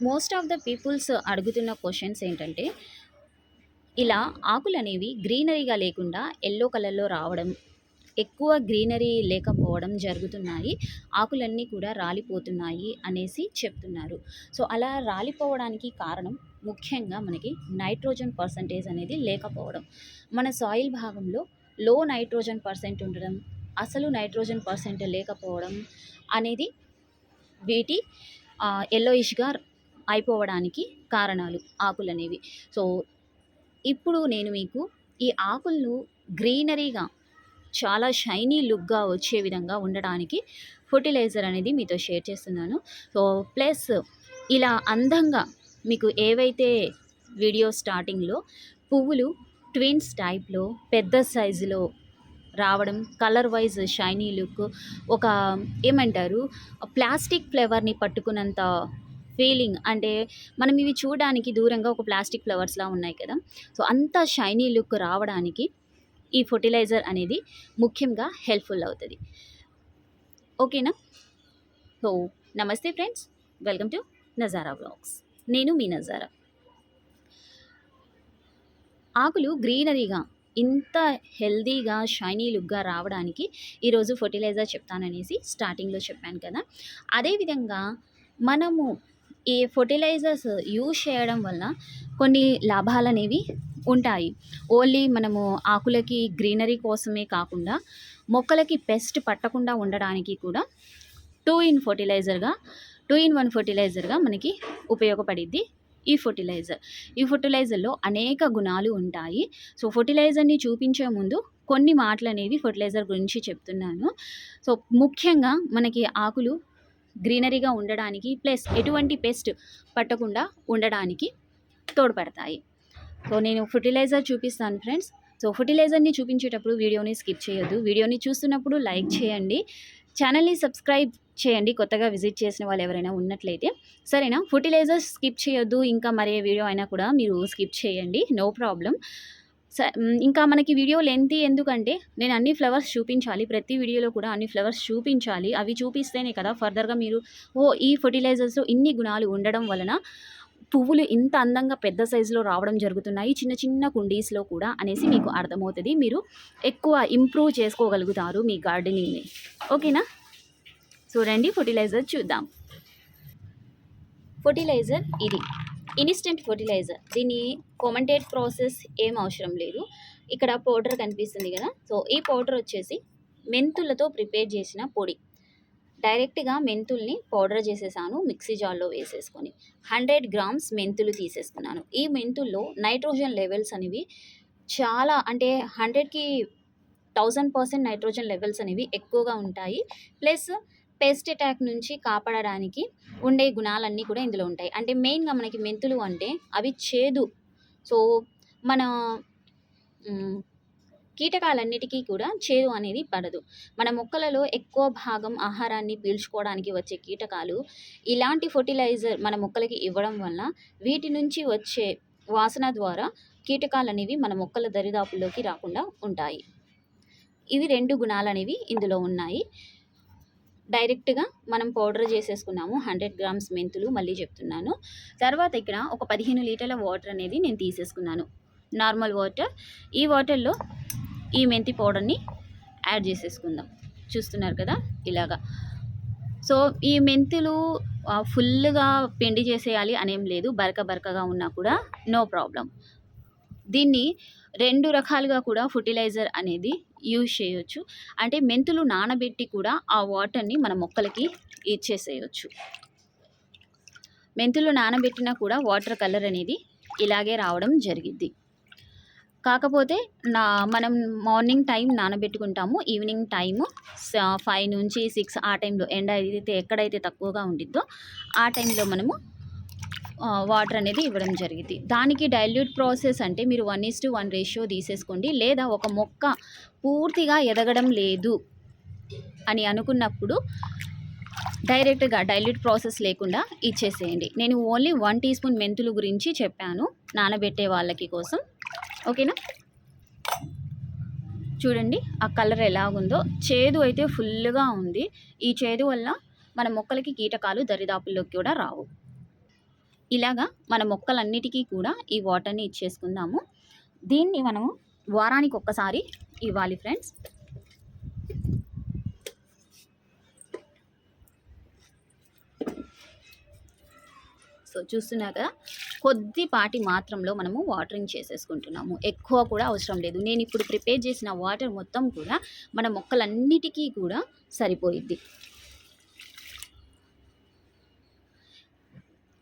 Most of the peoples అడుగుతున్న questions ఏంటంటే ఇలా ఆకులు అనేవి గ్రీనరీగా లేకుండా ఎల్లో కలర్లో రావడం ఎక్కువ గ్రీనరీ లేకపోవడం జరుగుతున్నాయి ఆకులన్నీ కూడా రాలిపోతున్నాయి అనేసి చెప్తున్నారు. సో అలా రాలిపోవడానికి కారణం ముఖ్యంగా మనకి నైట్రోజన్ పర్సంటేజ్ అనేది లేకపోవడం. మన సాయిల్ భాగంలో లో నైట్రోజన్ పర్సెంట్ ఉండడం అసలు నైట్రోజన్ పర్సెంట్ లేకపోవడం అనేది వీటి ఎల్లోయిష్గా అయిపోవడానికి కారణాలు ఆకులు అనేవి సో ఇప్పుడు నేను మీకు ఈ ఆకులను గ్రీనరీగా చాలా షైనీ లుక్గా వచ్చే విధంగా ఉండడానికి ఫర్టిలైజర్ అనేది మీతో షేర్ చేస్తున్నాను. సో ప్లస్ ఇలా అందంగా మీకు ఏవైతే వీడియో స్టార్టింగ్లో పువ్వులు ట్విన్స్ టైప్లో పెద్ద సైజులో రావడం కలర్ వైజ్ షైనీ లుక్ ఒక ఏమంటారు ప్లాస్టిక్ ఫ్లేవర్ని పట్టుకున్నంత ఫీలింగ్ అంటే మనం ఇవి చూడడానికి దూరంగా ఒక ప్లాస్టిక్ ఫ్లవర్స్లా ఉన్నాయి కదా. సో అంత షైనీ లుక్ రావడానికి ఈ ఫర్టిలైజర్ అనేది ముఖ్యంగా హెల్ప్ఫుల్ అవుతుంది. ఓకేనా? సో నమస్తే friends. Welcome to Nazara blogs నేను మీ నజారా. ఆకులు గ్రీనరీగా ఇంత హెల్దీగా షైనీ లుక్గా రావడానికి ఈరోజు ఫర్టిలైజర్ చెప్తాననేసి స్టార్టింగ్లో చెప్పాను కదా. అదేవిధంగా మనము ఈ ఫర్టిలైజర్స్ యూజ్ చేయడం వల్ల కొన్ని లాభాలు అనేవి ఉంటాయి. ఓన్లీ మనము ఆకులకి గ్రీనరీ కోసమే కాకుండా మొక్కలకి పెస్ట్ పట్టకుండా ఉండడానికి కూడా టూ ఇన్ ఫర్టిలైజర్గా టూ ఇన్ వన్ ఫర్టిలైజర్గా మనకి ఉపయోగపడిద్ది ఈ ఫర్టిలైజర్. ఈ ఫర్టిలైజర్లో అనేక గుణాలు ఉంటాయి. సో ఫర్టిలైజర్ని చూపించే ముందు కొన్ని మాటలు అనేవి ఫర్టిలైజర్ గురించి చెప్తున్నాను. సో ముఖ్యంగా మనకి ఆకులు గ్రీనరీగా ఉండడానికి ప్లస్ ఎటువంటి పెస్ట్ పట్టకుండా ఉండడానికి తోడ్పడతాయి. సో నేను ఫర్టిలైజర్ చూపిస్తాను ఫ్రెండ్స్. సో ఫర్టిలైజర్ని చూపించేటప్పుడు వీడియోని స్కిప్ చేయొద్దు. వీడియోని చూస్తున్నప్పుడు లైక్ చేయండి. ఛానల్ని సబ్స్క్రైబ్ చేయండి. కొత్తగా విజిట్ చేసిన వాళ్ళు ఎవరైనా ఉన్నట్లయితే సరేనా? ఫర్టిలైజర్ స్కిప్ చేయొద్దు. ఇంకా మరే వీడియో అయినా కూడా మీరు స్కిప్ చేయండి. No problem. ఇంకా మనకి వీడియో లెంత్ ఎందుకంటే నేను అన్ని ఫ్లవర్స్ చూపించాలి. ప్రతి వీడియోలో కూడా అన్ని ఫ్లవర్స్ చూపించాలి. అవి చూపిస్తేనే కదా ఫర్దర్గా మీరు ఓ ఈ ఫర్టిలైజర్స్లో ఇన్ని గుణాలు ఉండడం వలన పువ్వులు ఇంత అందంగా పెద్ద సైజులో రావడం జరుగుతున్నాయి. చిన్న చిన్న కుండీస్లో కూడా అనేసి మీకు అర్థమవుతుంది. మీరు ఎక్కువ ఇంప్రూవ్ చేసుకోగలుగుతారు మీ గార్డెనింగ్ని. ఓకేనా? చూడండి ఫర్టిలైజర్ చూద్దాం. ఫర్టిలైజర్ ఇది. Instant fertilizer. దీని కొమంటేట్ ప్రాసెస్ ఏం అవసరం లేదు. ఇక్కడ పౌడర్ కనిపిస్తుంది కదా. సో ఈ పౌడర్ వచ్చేసి మెంతులతో ప్రిపేర్ చేసిన పొడి. డైరెక్ట్గా మెంతుల్ని పౌడర్ చేసేసాను మిక్సీ జార్లో వేసేసుకొని. హండ్రెడ్ గ్రామ్స్ మెంతులు తీసేసుకున్నాను. ఈ మెంతుల్లో నైట్రోజన్ లెవెల్స్ అనేవి చాలా అంటే హండ్రెడ్కి థౌజండ్ పర్సెంట్ నైట్రోజన్ లెవెల్స్ అనేవి ఎక్కువగా ఉంటాయి. ప్లస్ పెస్ట్ అటాక్ నుంచి కాపాడడానికి ఉండే గుణాలన్నీ కూడా ఇందులో ఉంటాయి. అంటే మెయిన్గా మనకి మెంతులు అంటే అవి చేదు. సో మన కీటకాలన్నిటికీ కూడా చేదు అనేది పడదు. మన మొక్కలలో ఎక్కువ భాగం ఆహారాన్ని పీల్చుకోవడానికి వచ్చే కీటకాలు ఇలాంటి ఫర్టిలైజర్ మన మొక్కలకి ఇవ్వడం వల్ల వీటి నుంచి వచ్చే వాసన ద్వారా కీటకాలు అనేవి మన మొక్కల దరిదాపుల్లోకి రాకుండా ఉంటాయి. ఇవి రెండు గుణాలు అనేవి ఇందులో ఉన్నాయి. డైరెక్ట్గా మనం పౌడర్ చేసేసుకున్నాము. హండ్రెడ్ గ్రామ్స్ మెంతులు మళ్ళీ చెప్తున్నాను. తర్వాత ఇక్కడ ఒక పదిహేను లీటర్ల వాటర్ అనేది నేను తీసేసుకున్నాను. Normal water. ఈ వాటర్లో ఈ మెంతి పౌడర్ని యాడ్ చేసేసుకుందాం. చూస్తున్నారు కదా? ఇలాగా. సో ఈ మెంతులు ఫుల్గా పిండి చేసేయాలి అనేం లేదు. బరక బరకగా ఉన్నా కూడా నో ప్రాబ్లం దీన్ని రెండు రకాలుగా కూడా ఫర్టిలైజర్ అనేది యూజ్ చేయొచ్చు. అంటే మెంతులు నానబెట్టి కూడా ఆ వాటర్ని మన మొక్కలకి ఇచ్చేసేయచ్చు మెంతులు నానబెట్టినా కూడా వాటర్ కలర్ అనేది ఇలాగే రావడం జరిగిద్ది. కాకపోతే నా మనం మార్నింగ్ టైం నానబెట్టుకుంటాము ఈవినింగ్ టైము ఫైవ్ నుంచి సిక్స్ ఆ టైంలో ఎండ అయితే ఎక్కడైతే తక్కువగా ఉండిద్దో ఆ టైంలో మనము వాటర్ అనేది ఇవ్వడం జరిగింది. దానికి డైల్యూట్ ప్రాసెస్ అంటే మీరు one is to one ratio తీసేసుకోండి. లేదా ఒక మొక్క పూర్తిగా ఎదగడం లేదు అని అనుకున్నప్పుడు డైరెక్ట్గా డైల్యూట్ ప్రాసెస్ లేకుండా ఇచ్చేసేయండి. నేను ఓన్లీ వన్ టీ స్పూన్ మెంతులు గురించి చెప్పాను నానబెట్టే వాళ్ళకి కోసం. ఓకేనా చూడండి ఆ కలర్ ఎలాగుందో చేదు అయితే ఫుల్గా ఉంది. ఈ చేదు వల్ల మన మొక్కలకి కీటకాలు దరిదాపుల్లోకి కూడా రావు. ఇలాగా మన మొక్కలన్నిటికీ కూడా ఈ వాటర్ని ఇచ్చేసుకుందాము. దీన్ని మనము వారానికి ఒక్కసారి ఇవ్వాలి ఫ్రెండ్స్. సో చూస్తున్నారు కదా కొద్దిపాటి మాత్రంలో మనము వాటరింగ్ చేసేసుకుంటున్నాము. ఎక్కువ కూడా అవసరం లేదు. నేను ఇప్పుడు ప్రిపేర్ చేసిన వాటర్ మొత్తం కూడా మన మొక్కలన్నిటికీ కూడా సరిపోయిద్ది.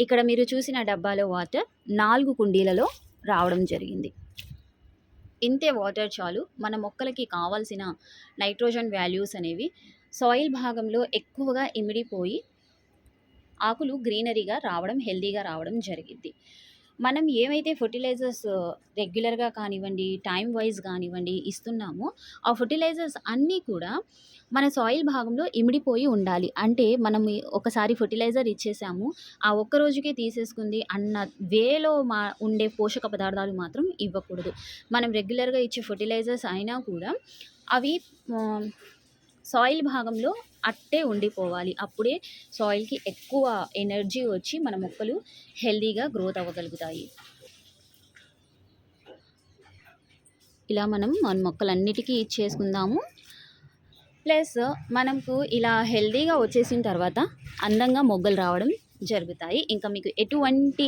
ఇక్కడ మీరు చూసిన డబ్బాలో వాటర్ నాలుగు కుండీలలో రావడం జరిగింది. ఇంతే వాటర్ చాలు. మన మొక్కలకి కావాల్సిన నైట్రోజన్ వాల్యూస్ అనేవి సాయిల్ భాగంలో ఎక్కువగా ఇమిడిపోయి ఆకులు గ్రీనరీగా రావడం హెల్దీగా రావడం జరిగింది. మనం ఏమైతే ఫర్టిలైజర్స్ రెగ్యులర్గా కానివ్వండి టైం వైజ్ కానివ్వండి ఇస్తున్నామో ఆ ఫర్టిలైజర్స్ అన్నీ కూడా మన సాయిల్ భాగంలో ఇమిడిపోయి ఉండాలి. అంటే మనం ఒకసారి ఫర్టిలైజర్ ఇచ్చేసాము ఆ ఒక్క రోజుకే తీసేసుకుంది అన్న వేలో మా ఉండే పోషక పదార్థాలు మాత్రం ఇవ్వకూడదు. మనం రెగ్యులర్గా ఇచ్చే ఫర్టిలైజర్స్ అయినా కూడా అవి సాయిల్ భాగంలో అట్టే ఉండిపోవాలి. అప్పుడే సాయిల్కి ఎక్కువ ఎనర్జీ వచ్చి మన మొక్కలు హెల్దీగా గ్రోత్ అవ్వగలుగుతాయి. ఇలా మనం మన మొక్కలన్నిటికీ ఇచ్చేసుకుందాము ప్లస్ మనకు ఇలా హెల్దీగా వచ్చేసిన తర్వాత అందంగా మొగ్గలు రావడం జరుగుతాయి. ఇంకా మీకు ఎటువంటి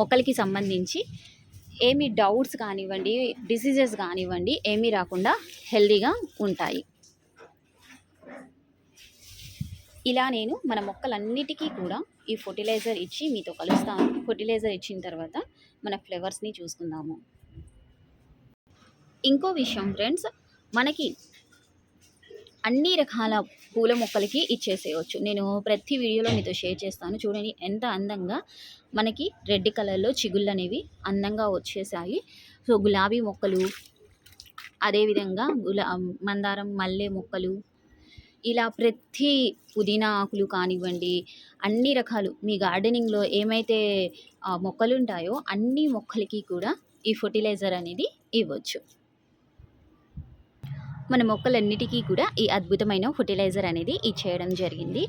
మొక్కలకి సంబంధించి ఏమి డౌట్స్ కానివ్వండి డిసీజెస్ కానివ్వండి ఏమీ రాకుండా హెల్దీగా ఉంటాయి. ఇలా నేను మన మొక్కలన్నిటికీ కూడా ఈ ఫర్టిలైజర్ ఇచ్చి మీతో కలుస్తాను ఫర్టిలైజర్ ఇచ్చిన తర్వాత మన ఫ్లవర్స్ని చూసుకుందాము. ఇంకో విషయం ఫ్రెండ్స్ మనకి అన్ని రకాల పూల మొక్కలకి ఇచ్చేసేయచ్చు. నేను ప్రతి వీడియోలో మీతో షేర్ చేస్తాను. చూడండి ఎంత అందంగా మనకి రెడ్ కలర్లో చిగుళ్ళు అనేవి అందంగా వచ్చేసాయి. సో గులాబీ మొక్కలు అదేవిధంగా గులా మందారం మల్లె మొక్కలు ఇలా ప్రతి పుదీనా ఆకులు కానివ్వండి అన్ని రకాలు మీ గార్డెనింగ్లో ఏమైతే మొక్కలు ఉంటాయో అన్ని మొక్కలకి కూడా ఈ ఫర్టిలైజర్ అనేది ఇవ్వచ్చు. మన మొక్కలన్నిటికీ కూడా ఈ అద్భుతమైన ఫర్టిలైజర్ అనేది ఇచ్చేయడం జరిగింది.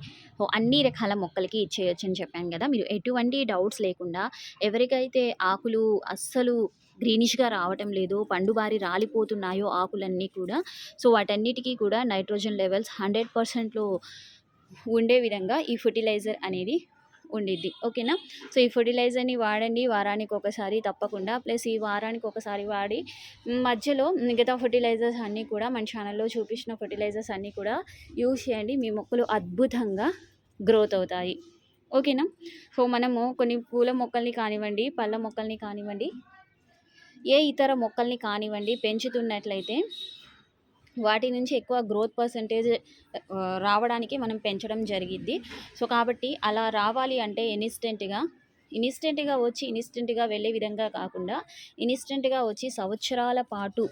అన్ని రకాల మొక్కలకి ఇచ్చేయచ్చు అని చెప్పాను కదా. మీరు ఎటువంటి డౌట్స్ లేకుండా ఎవరికైతే ఆకులు అస్సలు గ్రీనిష్గా రావటం లేదు. పండుబారి రాలిపోతున్నాయో ఆకులన్నీ కూడా. సో వాటన్నిటికీ కూడా నైట్రోజన్ లెవెల్స్ హండ్రెడ్ పర్సెంట్లో ఉండే విధంగా ఈ ఫర్టిలైజర్ అనేది ఉండిద్ది. ఓకేనా? సో ఈ ఫర్టిలైజర్ని వాడండి. వారానికి ఒకసారి తప్పకుండా. ప్లస్ ఈ వారానికి ఒకసారి వాడి మధ్యలో మిగతా ఫర్టిలైజర్స్ అన్నీ కూడా మన ఛానల్లో చూపించిన ఫర్టిలైజర్స్ అన్నీ కూడా యూజ్ చేయండి. మీ మొక్కలు అద్భుతంగా గ్రోత్ అవుతాయి. ఓకేనా? సో మనము కొన్ని పూల మొక్కల్ని కానివ్వండి పళ్ళ మొక్కల్ని కానివ్వండి ఏ ఇతర మొక్కల్ని కానివ్వండి పెంచుతున్నట్లయితే వాటి నుంచి ఎక్కువ గ్రోత్ పర్సంటేజ్ రావడానికి మనం పెంచడం జరిగిద్ది. సో కాబట్టి అలా రావాలి అంటే ఇన్స్టెంట్గా ఇన్స్టెంట్గా వచ్చి ఇన్స్టెంట్గా వెళ్ళే విధంగా కాకుండా ఇన్స్టెంట్గా వచ్చి సంవత్సరాల పాటు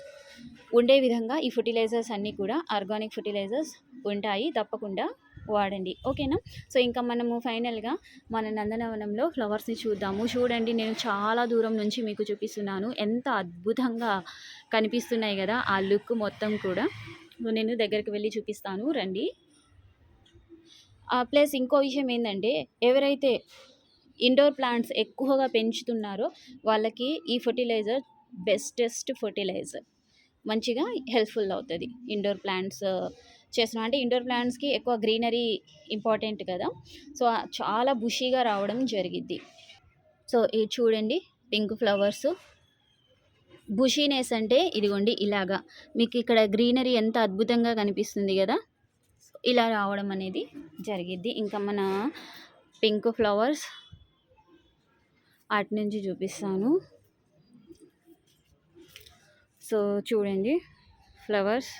ఉండే విధంగా ఈ ఫర్టిలైజర్స్ అన్నీ కూడా ఆర్గానిక్ ఫర్టిలైజర్స్ ఉంటాయి. తప్పకుండా వాడండి. ఓకేనా? సో ఇంకా మనము ఫైనల్గా మన నందనవనంలో ఫ్లవర్స్ని చూద్దాము. చూడండి నేను చాలా దూరం నుంచి మీకు చూపిస్తున్నాను. ఎంత అద్భుతంగా కనిపిస్తున్నాయి కదా ఆ లుక్ మొత్తం కూడా. నేను దగ్గరికి వెళ్ళి చూపిస్తాను. రండి. ప్లస్ ఇంకో విషయం ఏంటంటే ఎవరైతే ఇండోర్ ప్లాంట్స్ ఎక్కువగా పెంచుతున్నారో వాళ్ళకి ఈ ఫర్టిలైజర్ బెస్టెస్ట్ ఫర్టిలైజర్. మంచిగా హెల్ప్ఫుల్ అవుతుంది. ఇండోర్ ప్లాంట్స్ చేస్తున్నాం. అంటే ఇండోర్ ప్లాంట్స్కి ఎక్కువ గ్రీనరీ ఇంపార్టెంట్ కదా. సో చాలా బుషీగా రావడం జరిగిద్ది. సో ఇది చూడండి పింక్ ఫ్లవర్స్ బుషీనెస్ అంటే ఇదిగోండి ఇలాగా. మీకు ఇక్కడ గ్రీనరీ ఎంత అద్భుతంగా కనిపిస్తుంది కదా. ఇలా రావడం అనేది జరిగిద్ది. ఇంకా మన పింక్ ఫ్లవర్స్ అటు నుంచి చూపిస్తాను. సో చూడండి ఫ్లవర్స్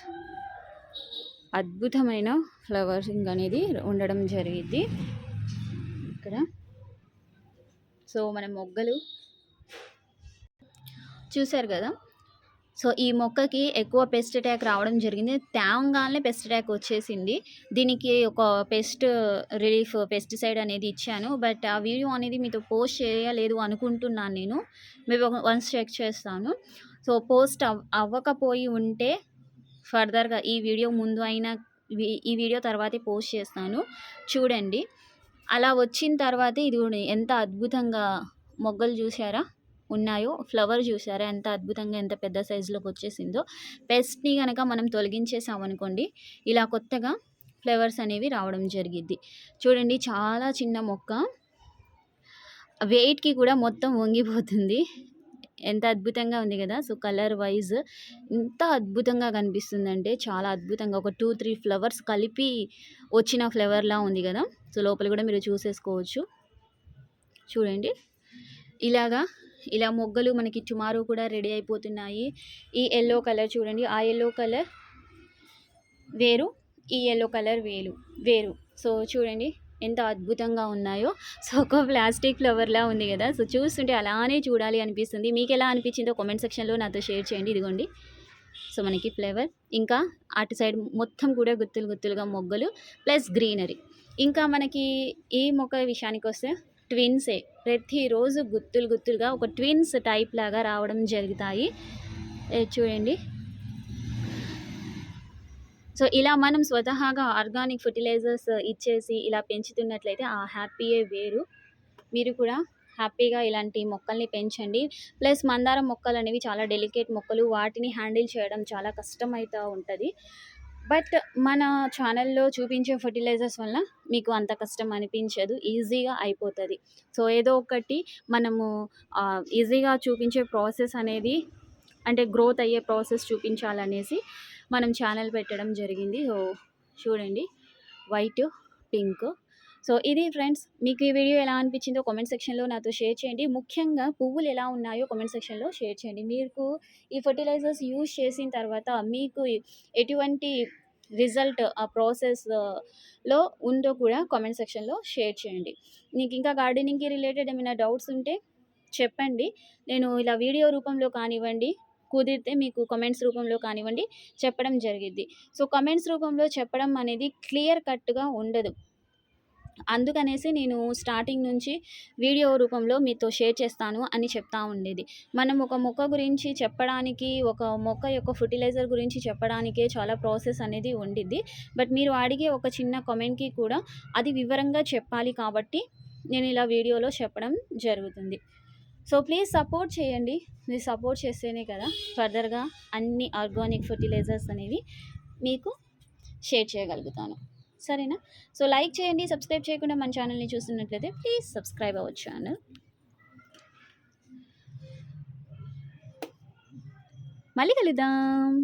అద్భుతమైన ఫ్లవర్సింగ్ అనేది ఉండడం జరిగింది. ఇక్కడ. సో మన మొగ్గలు. చూశారు కదా? సో ఈ మొక్కకి ఎక్కువ పెస్ట్ అటాక్ రావడం జరిగింది. తేవంగానే పెస్ట్ అటాక్ వచ్చేసింది. దీనికి ఒక పెస్ట్ రిలీఫ్ పెస్టిసైడ్ అనేది ఇచ్చాను. బట్ ఆ వీడియో అనేది మీతో పోస్ట్ చేయలేదు అనుకుంటున్నాను నేను. మేము వన్స్ చెక్ చేస్తాను. సో పోస్ట్ అవ్ అవ్వకపోయి ఉంటే ఫర్దర్గా ఈ వీడియో ముందు అయినా వీ- ఈ వీడియో తర్వాతే పోస్ట్ చేస్తాను. చూడండి. అలా వచ్చిన తర్వాత ఇది ఎంత అద్భుతంగా మొగ్గలు చూసారా? ఉన్నాయో ఫ్లవర్ చూసారా? ఎంత అద్భుతంగా ఎంత పెద్ద సైజులోకి వచ్చేసిందో. పెస్ట్ని కనుక మనం తొలగించేసామనుకోండి ఇలా కొత్తగా ఫ్లవర్స్ అనేవి రావడం జరిగిద్ది. చూడండి చాలా చిన్న మొక్క. వెయిట్కి కూడా మొత్తం వంగిపోతుంది. ఎంత అద్భుతంగా ఉంది కదా! సో కలర్ వైజ్ ఎంత అద్భుతంగా కనిపిస్తుందంటే చాలా అద్భుతంగా. ఒక టూ త్రీ ఫ్లవర్స్ కలిపి వచ్చిన ఫ్లవర్లా ఉంది కదా! సో లోపల కూడా మీరు చూసేసుకోవచ్చు. చూడండి. ఇలాగా ఇలా మొగ్గలు మనకి టుమారో కూడా రెడీ అయిపోతున్నాయి. ఈ ఎల్లో కలర్ చూడండి. ఆ ఎల్లో కలర్ వేరు ఈ ఎల్లో కలర్ వేలు వేరు. సో చూడండి. ఎంత అద్భుతంగా ఉన్నాయో. సో ఒక ప్లాస్టిక్ ఫ్లవర్లా ఉంది కదా. సో చూస్తుంటే అలానే చూడాలి అనిపిస్తుంది. మీకు ఎలా అనిపించిందో కామెంట్ సెక్షన్లో నాతో షేర్ చేయండి. ఇదిగోండి. సో మనకి ఫ్లేవర్. ఇంకా అటు సైడ్ మొత్తం కూడా గుత్తులు గుత్తులుగా మొగ్గలు ప్లస్ గ్రీనరీ. ఇంకా మనకి ఈ మొక్క విషయానికి వస్తే ట్విన్సే. ప్రతిరోజు గుత్తులు గుత్తులుగా ఒక ట్విన్స్ టైప్ లాగా రావడం జరుగుతాయి. చూడండి. సో ఇలా మనం స్వతహాగా ఆర్గానిక్ ఫర్టిలైజర్స్ ఇచ్చేసి ఇలా పెంచుతున్నట్లయితే ఆ హ్యాపీయే వేరు. మీరు కూడా హ్యాపీగా ఇలాంటి మొక్కల్ని పెంచండి. ప్లస్ మందారం మొక్కలు అనేవి చాలా డెలికేట్ మొక్కలు. వాటిని హ్యాండిల్ చేయడం చాలా కష్టమైతే ఉంటుంది. బట్ మన ఛానల్లో చూపించే ఫర్టిలైజర్స్ వల్ల మీకు అంత కష్టం అనిపించదు. ఈజీగా అయిపోతుంది. సో ఏదో ఒకటి మనము ఈజీగా చూపించే ప్రాసెస్ అనేది అంటే గ్రోత్ అయ్యే ప్రాసెస్ చూపించాలనేసి మనం ఛానల్ పెట్టడం జరిగింది. ఓ చూడండి. White pink. సో ఇది ఫ్రెండ్స్ మీకు ఈ వీడియో ఎలా అనిపించిందో కామెంట్ సెక్షన్లో నాతో షేర్ చేయండి. ముఖ్యంగా పువ్వులు ఎలా ఉన్నాయో కామెంట్ సెక్షన్లో షేర్ చేయండి. మీకు ఈ ఫర్టిలైజర్స్ యూజ్ చేసిన తర్వాత మీకు ఎటువంటి రిజల్ట్ ఆ ప్రాసెస్లో ఉందో కూడా కామెంట్ సెక్షన్లో షేర్ చేయండి. మీకు ఇంకా గార్డెనింగ్కి రిలేటెడ్ ఏమైనా డౌట్స్ ఉంటే చెప్పండి. నేను ఇలా వీడియో రూపంలో కానివ్వండి కుదిరితే మీకు కమెంట్స్ రూపంలో కానివ్వండి చెప్పడం జరిగిద్ది. సో కమెంట్స్ రూపంలో చెప్పడం అనేది క్లియర్ కట్గా ఉండదు. అందుకనేసి నేను స్టార్టింగ్ నుంచి వీడియో రూపంలో మీతో షేర్ చేస్తాను అని చెప్తా ఉండేది. మనం ఒక మొక్క గురించి చెప్పడానికి ఒక మొక్క యొక్క ఫర్టిలైజర్ గురించి చెప్పడానికే చాలా ప్రాసెస్ అనేది ఉండిద్ది. బట్ మీరు అడిగే ఒక చిన్న కామెంట్కి కూడా అది వివరంగా చెప్పాలి కాబట్టి నేను ఇలా వీడియోలో చెప్పడం జరుగుతుంది. సో ప్లీజ్ సపోర్ట్ చేయండి. మీరు సపోర్ట్ చేస్తేనే కదా ఫర్దర్గా అన్ని ఆర్గానిక్ ఫర్టిలైజర్స్ అనేవి మీకు షేర్ చేయగలుగుతాను. సరేనా? సో లైక్ చేయండి సబ్స్క్రైబ్ చేయకుండా మన ఛానల్ని చూస్తున్నట్లయితే ప్లీజ్ సబ్స్క్రైబ్ అవ్వచ్చు ఛానల్ మళ్ళీ కలుద్దాం.